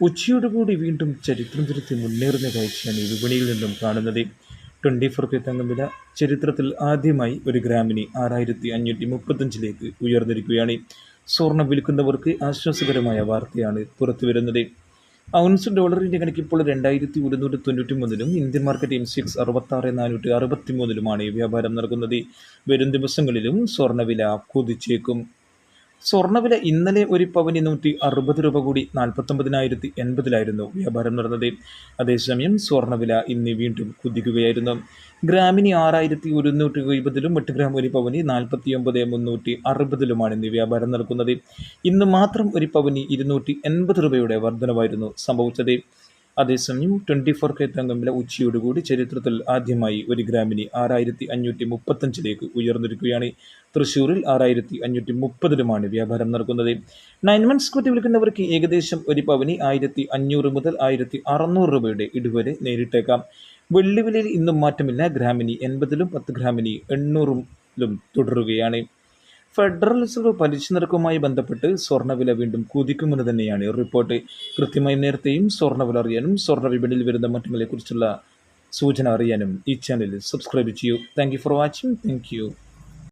ഉച്ചയോടുകൂടി വീണ്ടും ചരിത്രം തിരുത്തി മുന്നേറുന്ന കാഴ്ചയാണ് ഈ വിപണിയിൽ നിന്നും കാണുന്നത്. ട്വന്റി ഫോർ കെ തങ്ങം വില ചരിത്രത്തിൽ ആദ്യമായി ഒരു ഗ്രാമിന് ആറായിരത്തി അഞ്ഞൂറ്റി മുപ്പത്തഞ്ചിലേക്ക് ഉയർന്നിരിക്കുകയാണ്. സ്വർണം വിൽക്കുന്നവർക്ക് ആശ്വാസകരമായ വാർത്തയാണ് പുറത്തു വരുന്നത് ഔൺസ് ഡോളറിന്റെ കണക്ക് ഇപ്പോൾ രണ്ടായിരത്തി ഒരുന്നൂറ്റി തൊണ്ണൂറ്റി മൂന്നിലും ഇന്ത്യൻ മാർക്കറ്റ് എം സിക്സ് അറുപത്താറ് നാനൂറ്റി അറുപത്തി മൂന്നിലുമാണ് വ്യാപാരം നടക്കുന്നത്. വരും ദിവസങ്ങളിലും സ്വർണവില കുതിച്ചേക്കും. സ്വർണവില ഇന്നലെ ഒരു പവന് നൂറ്റി അറുപത് രൂപ കൂടി നാൽപ്പത്തൊമ്പതിനായിരത്തി എൺപതിലായിരുന്നു വ്യാപാരം നടന്നത്. അതേസമയം സ്വർണവില ഇന്ന് വീണ്ടും കുതിക്കുകയായിരുന്നു. ഗ്രാമിന് ആറായിരത്തി ഒരുന്നൂറ്റി എഴുപതിലും എട്ട് ഗ്രാം ഒരു പവന് നാൽപ്പത്തി ഒമ്പത് മുന്നൂറ്റി അറുപതിലുമാണ് ഇന്ന് വ്യാപാരം നടക്കുന്നത്. ഇന്ന് മാത്രം ഒരു പവന് ഇരുന്നൂറ്റി എൺപത് രൂപയുടെ വർധനവായിരുന്നു സംഭവിച്ചത്. അതേസമയം ട്വന്റി ഫോർ കെ തങ്കമില ഉച്ചയോടുകൂടി ചരിത്രത്തിൽ ആദ്യമായി ഒരു ഗ്രാമിന് ആറായിരത്തി അഞ്ഞൂറ്റി മുപ്പത്തഞ്ചിലേക്ക് ഉയർന്നിരിക്കുകയാണ്. തൃശ്ശൂരിൽ ആറായിരത്തി അഞ്ഞൂറ്റി മുപ്പതിലുമാണ് വ്യാപാരം നടക്കുന്നത്. നയൻ മന്ത്സ് കുറ്റി വിൽക്കുന്നവർക്ക് ഏകദേശം ഒരു പവന് ആയിരത്തി അഞ്ഞൂറ് മുതൽ ആയിരത്തി അറുന്നൂറ് രൂപയുടെ ഇടുവരെ നേരിട്ടേക്കാം. വെള്ളിവിലയിൽ ഇന്നും മാറ്റമില്ല. ഗ്രാമിന് എൺപതിലും പത്ത് ഗ്രാമിന് എണ്ണൂറിലും തുടരുകയാണ്. ഫെഡറൽ റിസർവ് പലിശ നിരക്കുമായി ബന്ധപ്പെട്ട് സ്വർണവില വീണ്ടും കുതിക്കുമെന്ന് തന്നെയാണ് റിപ്പോർട്ട്. കൃത്യമായി നേരത്തെയും സ്വർണവില അറിയാനും സ്വർണ വിപണിയിൽ വരുന്ന മാറ്റങ്ങളെക്കുറിച്ചുള്ള സൂചന അറിയാനും ഈ ചാനൽ സബ്സ്ക്രൈബ് ചെയ്യൂ. Thank for watching thank